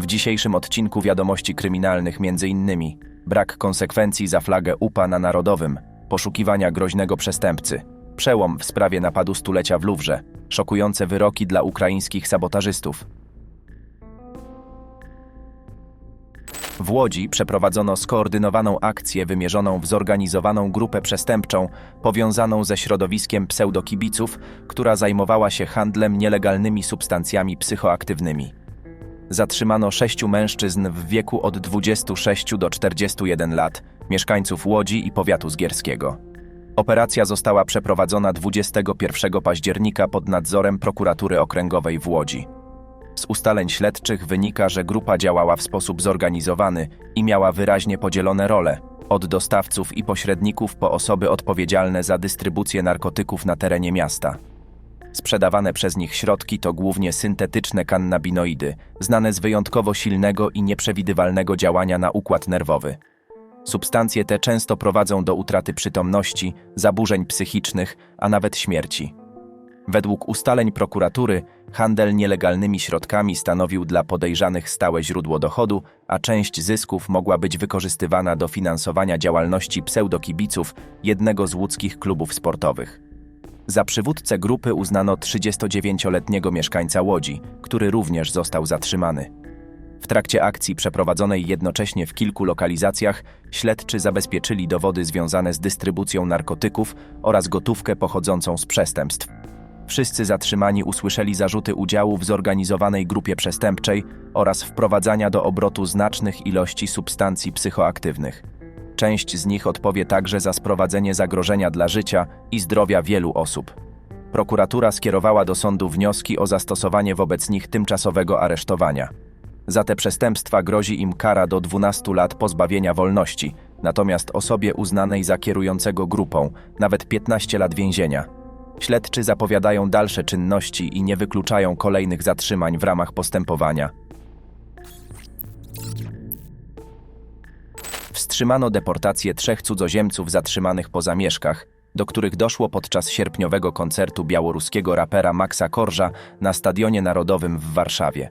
W dzisiejszym odcinku wiadomości kryminalnych m.in. brak konsekwencji za flagę UPA na Narodowym, poszukiwania groźnego przestępcy, przełom w sprawie napadu stulecia w Luwrze, szokujące wyroki dla ukraińskich sabotażystów. W Łodzi przeprowadzono skoordynowaną akcję wymierzoną w zorganizowaną grupę przestępczą powiązaną ze środowiskiem pseudokibiców, która zajmowała się handlem nielegalnymi substancjami psychoaktywnymi. Zatrzymano sześciu mężczyzn w wieku od 26 do 41 lat, mieszkańców Łodzi i powiatu zgierskiego. Operacja została przeprowadzona 21 października pod nadzorem prokuratury okręgowej w Łodzi. Z ustaleń śledczych wynika, że grupa działała w sposób zorganizowany i miała wyraźnie podzielone role, od dostawców i pośredników po osoby odpowiedzialne za dystrybucję narkotyków na terenie miasta. Sprzedawane przez nich środki to głównie syntetyczne kannabinoidy, znane z wyjątkowo silnego i nieprzewidywalnego działania na układ nerwowy. Substancje te często prowadzą do utraty przytomności, zaburzeń psychicznych, a nawet śmierci. Według ustaleń prokuratury, handel nielegalnymi środkami stanowił dla podejrzanych stałe źródło dochodu, a część zysków mogła być wykorzystywana do finansowania działalności pseudokibiców jednego z łódzkich klubów sportowych. Za przywódcę grupy uznano 39-letniego mieszkańca Łodzi, który również został zatrzymany. W trakcie akcji przeprowadzonej jednocześnie w kilku lokalizacjach śledczy zabezpieczyli dowody związane z dystrybucją narkotyków oraz gotówkę pochodzącą z przestępstw. Wszyscy zatrzymani usłyszeli zarzuty udziału w zorganizowanej grupie przestępczej oraz wprowadzania do obrotu znacznych ilości substancji psychoaktywnych. Część z nich odpowie także za sprowadzenie zagrożenia dla życia i zdrowia wielu osób. Prokuratura skierowała do sądu wnioski o zastosowanie wobec nich tymczasowego aresztowania. Za te przestępstwa grozi im kara do 12 lat pozbawienia wolności, natomiast osobie uznanej za kierującego grupą nawet 15 lat więzienia. Śledczy zapowiadają dalsze czynności i nie wykluczają kolejnych zatrzymań w ramach postępowania. Wstrzymano deportację trzech cudzoziemców zatrzymanych po zamieszkach, do których doszło podczas sierpniowego koncertu białoruskiego rapera Maxa Korża na Stadionie Narodowym w Warszawie.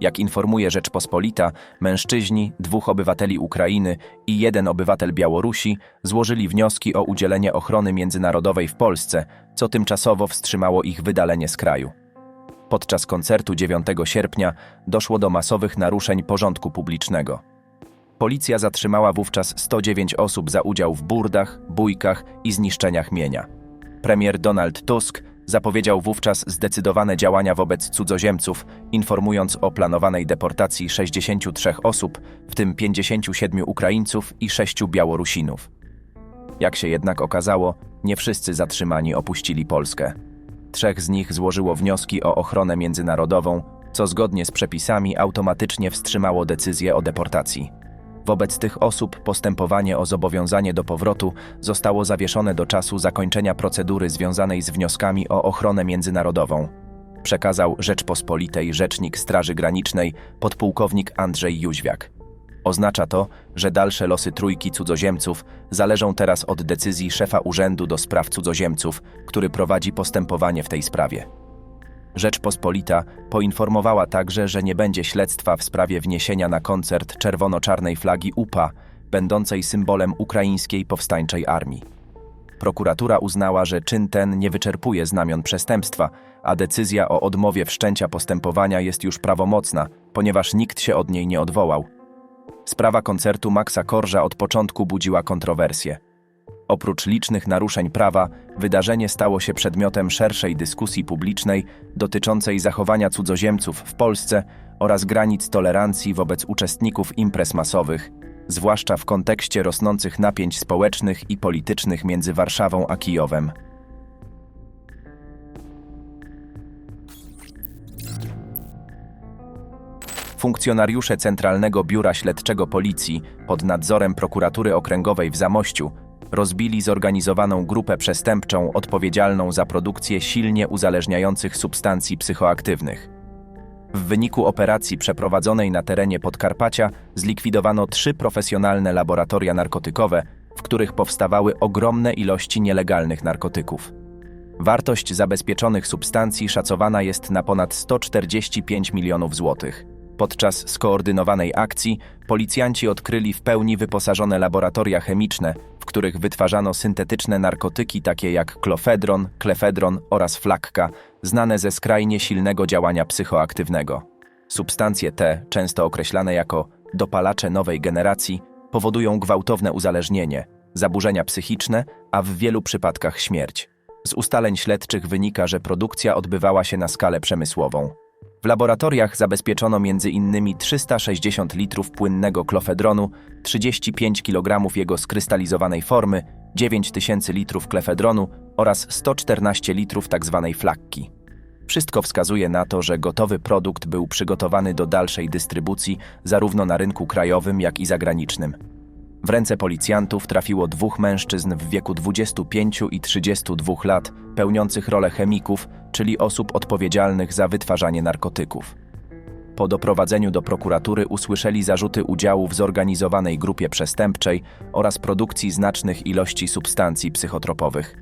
Jak informuje Rzeczpospolita, mężczyźni, dwóch obywateli Ukrainy i jeden obywatel Białorusi złożyli wnioski o udzielenie ochrony międzynarodowej w Polsce, co tymczasowo wstrzymało ich wydalenie z kraju. Podczas koncertu 9 sierpnia doszło do masowych naruszeń porządku publicznego. Policja zatrzymała wówczas 109 osób za udział w burdach, bójkach i zniszczeniach mienia. Premier Donald Tusk zapowiedział wówczas zdecydowane działania wobec cudzoziemców, informując o planowanej deportacji 63 osób, w tym 57 Ukraińców i 6 Białorusinów. Jak się jednak okazało, nie wszyscy zatrzymani opuścili Polskę. Trzech z nich złożyło wnioski o ochronę międzynarodową, co zgodnie z przepisami automatycznie wstrzymało decyzję o deportacji. Wobec tych osób postępowanie o zobowiązanie do powrotu zostało zawieszone do czasu zakończenia procedury związanej z wnioskami o ochronę międzynarodową. Przekazał Rzeczpospolitej rzecznik Straży Granicznej podpułkownik Andrzej Jóźwiak. Oznacza to, że dalsze losy trójki cudzoziemców zależą teraz od decyzji szefa Urzędu do Spraw Cudzoziemców, który prowadzi postępowanie w tej sprawie. Rzeczpospolita poinformowała także, że nie będzie śledztwa w sprawie wniesienia na koncert czerwono-czarnej flagi UPA, będącej symbolem ukraińskiej powstańczej armii. Prokuratura uznała, że czyn ten nie wyczerpuje znamion przestępstwa, a decyzja o odmowie wszczęcia postępowania jest już prawomocna, ponieważ nikt się od niej nie odwołał. Sprawa koncertu Maxa Korża od początku budziła kontrowersje. Oprócz licznych naruszeń prawa, wydarzenie stało się przedmiotem szerszej dyskusji publicznej dotyczącej zachowania cudzoziemców w Polsce oraz granic tolerancji wobec uczestników imprez masowych, zwłaszcza w kontekście rosnących napięć społecznych i politycznych między Warszawą a Kijowem. Funkcjonariusze Centralnego Biura Śledczego Policji pod nadzorem prokuratury okręgowej w Zamościu rozbili zorganizowaną grupę przestępczą odpowiedzialną za produkcję silnie uzależniających substancji psychoaktywnych. W wyniku operacji przeprowadzonej na terenie Podkarpacia zlikwidowano trzy profesjonalne laboratoria narkotykowe, w których powstawały ogromne ilości nielegalnych narkotyków. Wartość zabezpieczonych substancji szacowana jest na ponad 145 milionów złotych. Podczas skoordynowanej akcji policjanci odkryli w pełni wyposażone laboratoria chemiczne, w których wytwarzano syntetyczne narkotyki takie jak klofedron, klefedron oraz flakka, znane ze skrajnie silnego działania psychoaktywnego. Substancje te, często określane jako dopalacze nowej generacji, powodują gwałtowne uzależnienie, zaburzenia psychiczne, a w wielu przypadkach śmierć. Z ustaleń śledczych wynika, że produkcja odbywała się na skalę przemysłową. W laboratoriach zabezpieczono m.in. 360 litrów płynnego klofedronu, 35 kg jego skrystalizowanej formy, 9000 litrów klefedronu oraz 114 litrów tzw. flakki. Wszystko wskazuje na to, że gotowy produkt był przygotowany do dalszej dystrybucji zarówno na rynku krajowym, jak i zagranicznym. W ręce policjantów trafiło dwóch mężczyzn w wieku 25 i 32 lat, pełniących rolę chemików, czyli osób odpowiedzialnych za wytwarzanie narkotyków. Po doprowadzeniu do prokuratury usłyszeli zarzuty udziału w zorganizowanej grupie przestępczej oraz produkcji znacznych ilości substancji psychotropowych.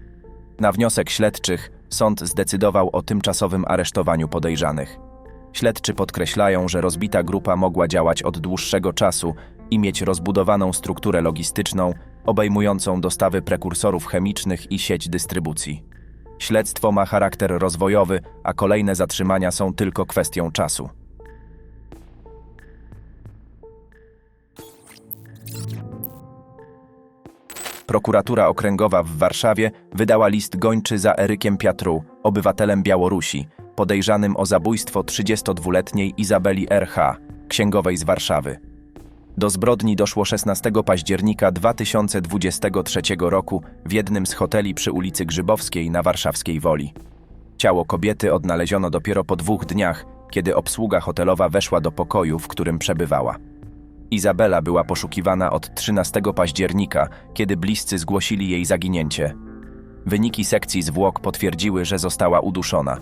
Na wniosek śledczych sąd zdecydował o tymczasowym aresztowaniu podejrzanych. Śledczy podkreślają, że rozbita grupa mogła działać od dłuższego czasu i mieć rozbudowaną strukturę logistyczną, obejmującą dostawy prekursorów chemicznych i sieć dystrybucji. Śledztwo ma charakter rozwojowy, a kolejne zatrzymania są tylko kwestią czasu. Prokuratura Okręgowa w Warszawie wydała list gończy za Erykiem Piatru, obywatelem Białorusi, podejrzanym o zabójstwo 32-letniej Izabeli R.H., księgowej z Warszawy. Do zbrodni doszło 16 października 2023 roku w jednym z hoteli przy ulicy Grzybowskiej na warszawskiej Woli. Ciało kobiety odnaleziono dopiero po dwóch dniach, kiedy obsługa hotelowa weszła do pokoju, w którym przebywała. Izabela była poszukiwana od 13 października, kiedy bliscy zgłosili jej zaginięcie. Wyniki sekcji zwłok potwierdziły, że została uduszona.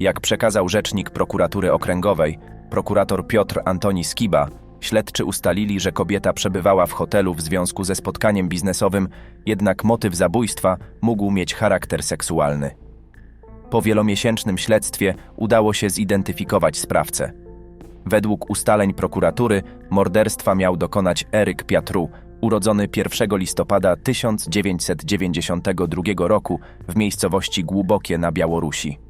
Jak przekazał rzecznik prokuratury okręgowej, prokurator Piotr Antoni Skiba, śledczy ustalili, że kobieta przebywała w hotelu w związku ze spotkaniem biznesowym, jednak motyw zabójstwa mógł mieć charakter seksualny. Po wielomiesięcznym śledztwie udało się zidentyfikować sprawcę. Według ustaleń prokuratury morderstwa miał dokonać Eryk Piatru, urodzony 1 listopada 1992 roku w miejscowości Głębokie na Białorusi.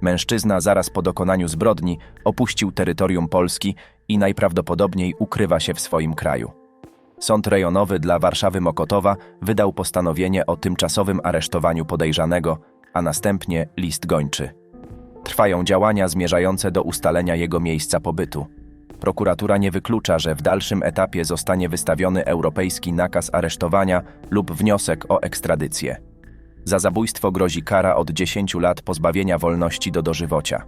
Mężczyzna zaraz po dokonaniu zbrodni opuścił terytorium Polski i najprawdopodobniej ukrywa się w swoim kraju. Sąd rejonowy dla Warszawy Mokotowa wydał postanowienie o tymczasowym aresztowaniu podejrzanego, a następnie list gończy. Trwają działania zmierzające do ustalenia jego miejsca pobytu. Prokuratura nie wyklucza, że w dalszym etapie zostanie wystawiony europejski nakaz aresztowania lub wniosek o ekstradycję. Za zabójstwo grozi kara od 10 lat pozbawienia wolności do dożywocia.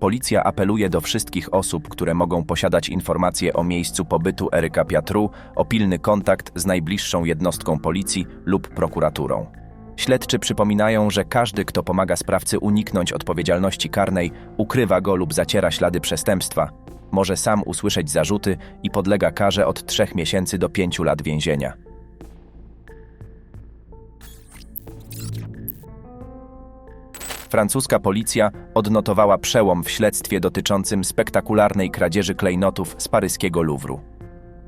Policja apeluje do wszystkich osób, które mogą posiadać informacje o miejscu pobytu Eryka Piatru, o pilny kontakt z najbliższą jednostką policji lub prokuraturą. Śledczy przypominają, że każdy, kto pomaga sprawcy uniknąć odpowiedzialności karnej, ukrywa go lub zaciera ślady przestępstwa, może sam usłyszeć zarzuty i podlega karze od 3 miesięcy do 5 lat więzienia. Francuska policja odnotowała przełom w śledztwie dotyczącym spektakularnej kradzieży klejnotów z paryskiego Louvru.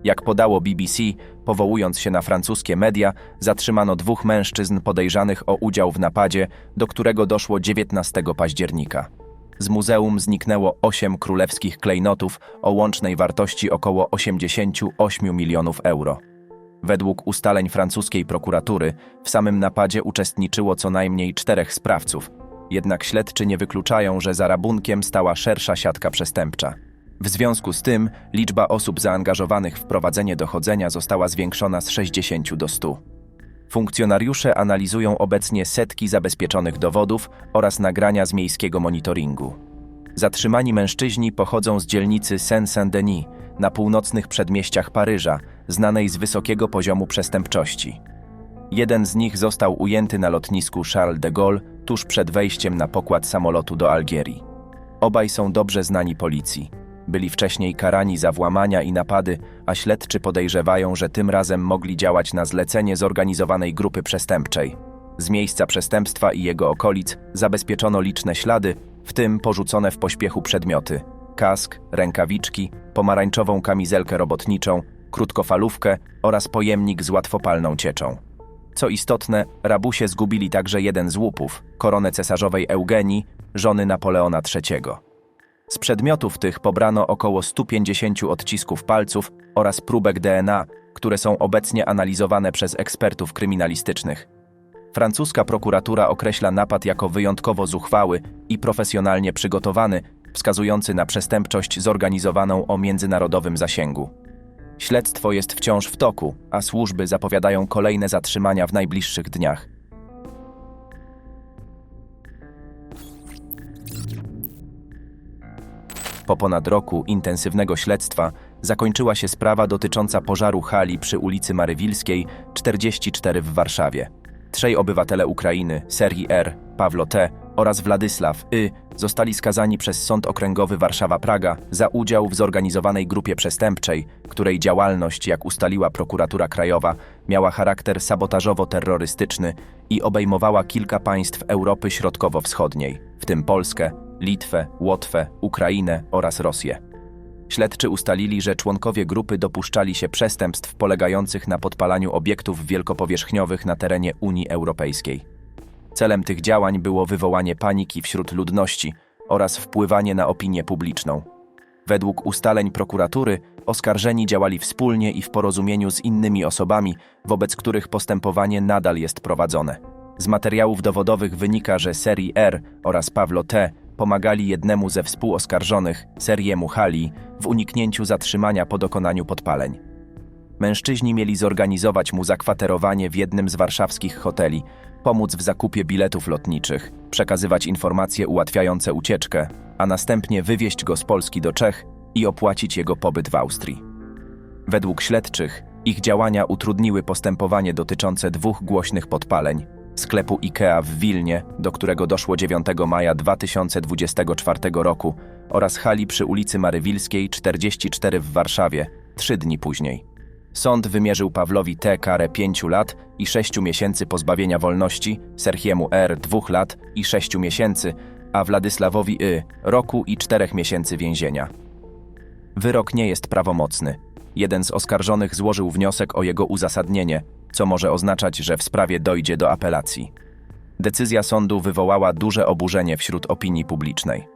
Jak podało BBC, powołując się na francuskie media, zatrzymano dwóch mężczyzn podejrzanych o udział w napadzie, do którego doszło 19 października. Z muzeum zniknęło osiem królewskich klejnotów o łącznej wartości około 88 milionów euro. Według ustaleń francuskiej prokuratury w samym napadzie uczestniczyło co najmniej czterech sprawców, jednak śledczy nie wykluczają, że za rabunkiem stała szersza siatka przestępcza. W związku z tym liczba osób zaangażowanych w prowadzenie dochodzenia została zwiększona z 60 do 100. Funkcjonariusze analizują obecnie setki zabezpieczonych dowodów oraz nagrania z miejskiego monitoringu. Zatrzymani mężczyźni pochodzą z dzielnicy Saint-Saint-Denis na północnych przedmieściach Paryża, znanej z wysokiego poziomu przestępczości. Jeden z nich został ujęty na lotnisku Charles de Gaulle tuż przed wejściem na pokład samolotu do Algierii. Obaj są dobrze znani policji. Byli wcześniej karani za włamania i napady, a śledczy podejrzewają, że tym razem mogli działać na zlecenie zorganizowanej grupy przestępczej. Z miejsca przestępstwa i jego okolic zabezpieczono liczne ślady, w tym porzucone w pośpiechu przedmioty. kask, rękawiczki, pomarańczową kamizelkę robotniczą, krótkofalówkę oraz pojemnik z łatwopalną cieczą. Co istotne, rabusie zgubili także jeden z łupów, koronę cesarzowej Eugenii, żony Napoleona III. Z przedmiotów tych pobrano około 150 odcisków palców oraz próbek DNA, które są obecnie analizowane przez ekspertów kryminalistycznych. Francuska prokuratura określa napad jako wyjątkowo zuchwały i profesjonalnie przygotowany, wskazujący na przestępczość zorganizowaną o międzynarodowym zasięgu. Śledztwo jest wciąż w toku, a służby zapowiadają kolejne zatrzymania w najbliższych dniach. Po ponad roku intensywnego śledztwa zakończyła się sprawa dotycząca pożaru hali przy ulicy Marywilskiej 44 w Warszawie. Trzej obywatele Ukrainy, Serhii R., Pawlo T. oraz Władysław Y. zostali skazani przez Sąd Okręgowy Warszawa-Praga za udział w zorganizowanej grupie przestępczej, której działalność, jak ustaliła prokuratura krajowa, miała charakter sabotażowo-terrorystyczny i obejmowała kilka państw Europy Środkowo-Wschodniej, w tym Polskę, Litwę, Łotwę, Ukrainę oraz Rosję. Śledczy ustalili, że członkowie grupy dopuszczali się przestępstw polegających na podpalaniu obiektów wielkopowierzchniowych na terenie Unii Europejskiej. Celem tych działań było wywołanie paniki wśród ludności oraz wpływanie na opinię publiczną. Według ustaleń prokuratury oskarżeni działali wspólnie i w porozumieniu z innymi osobami, wobec których postępowanie nadal jest prowadzone. Z materiałów dowodowych wynika, że serii R oraz Pawlo T pomagali jednemu ze współoskarżonych, Seriemu Hali, w uniknięciu zatrzymania po dokonaniu podpaleń. Mężczyźni mieli zorganizować mu zakwaterowanie w jednym z warszawskich hoteli, pomóc w zakupie biletów lotniczych, przekazywać informacje ułatwiające ucieczkę, a następnie wywieźć go z Polski do Czech i opłacić jego pobyt w Austrii. Według śledczych, ich działania utrudniły postępowanie dotyczące dwóch głośnych podpaleń sklepu IKEA w Wilnie, do którego doszło 9 maja 2024 roku, oraz hali przy ulicy Marywilskiej 44 w Warszawie, trzy dni później. Sąd wymierzył Pawlowi T. karę 5 lat i 6 miesięcy pozbawienia wolności, Serhiemu R. 2 lat i 6 miesięcy, a Władysławowi Y. roku i 4 miesięcy więzienia. Wyrok nie jest prawomocny. Jeden z oskarżonych złożył wniosek o jego uzasadnienie, co może oznaczać, że w sprawie dojdzie do apelacji. Decyzja sądu wywołała duże oburzenie wśród opinii publicznej.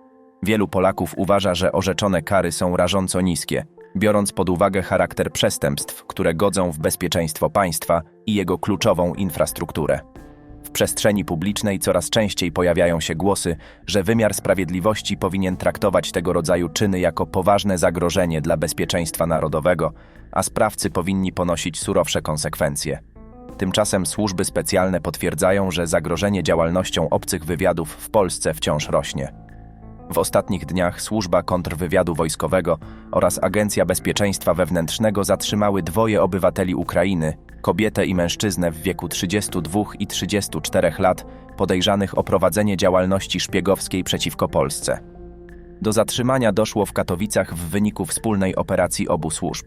Wielu Polaków uważa, że orzeczone kary są rażąco niskie, biorąc pod uwagę charakter przestępstw, które godzą w bezpieczeństwo państwa i jego kluczową infrastrukturę. W przestrzeni publicznej coraz częściej pojawiają się głosy, że wymiar sprawiedliwości powinien traktować tego rodzaju czyny jako poważne zagrożenie dla bezpieczeństwa narodowego, a sprawcy powinni ponosić surowsze konsekwencje. Tymczasem służby specjalne potwierdzają, że zagrożenie działalnością obcych wywiadów w Polsce wciąż rośnie. W ostatnich dniach Służba Kontrwywiadu Wojskowego oraz Agencja Bezpieczeństwa Wewnętrznego zatrzymały dwoje obywateli Ukrainy, kobietę i mężczyznę w wieku 32 i 34 lat, podejrzanych o prowadzenie działalności szpiegowskiej przeciwko Polsce. Do zatrzymania doszło w Katowicach w wyniku wspólnej operacji obu służb.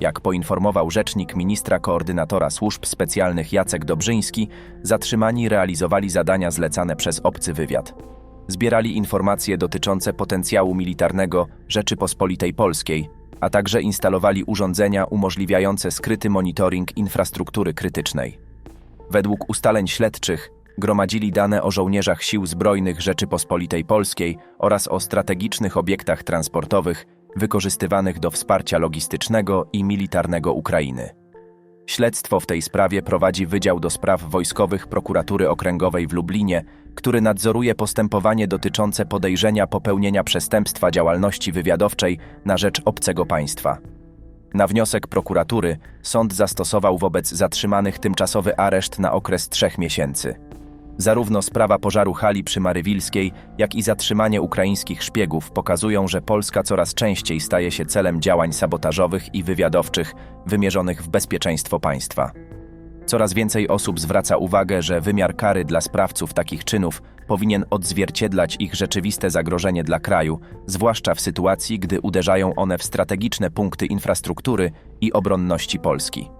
Jak poinformował rzecznik ministra koordynatora służb specjalnych Jacek Dobrzyński, zatrzymani realizowali zadania zlecane przez obcy wywiad. Zbierali informacje dotyczące potencjału militarnego Rzeczypospolitej Polskiej, a także instalowali urządzenia umożliwiające skryty monitoring infrastruktury krytycznej. Według ustaleń śledczych gromadzili dane o żołnierzach Sił Zbrojnych Rzeczypospolitej Polskiej oraz o strategicznych obiektach transportowych wykorzystywanych do wsparcia logistycznego i militarnego Ukrainy. Śledztwo w tej sprawie prowadzi Wydział do Spraw Wojskowych Prokuratury Okręgowej w Lublinie, który nadzoruje postępowanie dotyczące podejrzenia popełnienia przestępstwa działalności wywiadowczej na rzecz obcego państwa. Na wniosek prokuratury sąd zastosował wobec zatrzymanych tymczasowy areszt na okres trzech miesięcy. Zarówno sprawa pożaru hali przy Marywilskiej, jak i zatrzymanie ukraińskich szpiegów pokazują, że Polska coraz częściej staje się celem działań sabotażowych i wywiadowczych wymierzonych w bezpieczeństwo państwa. Coraz więcej osób zwraca uwagę, że wymiar kary dla sprawców takich czynów powinien odzwierciedlać ich rzeczywiste zagrożenie dla kraju, zwłaszcza w sytuacji, gdy uderzają one w strategiczne punkty infrastruktury i obronności Polski.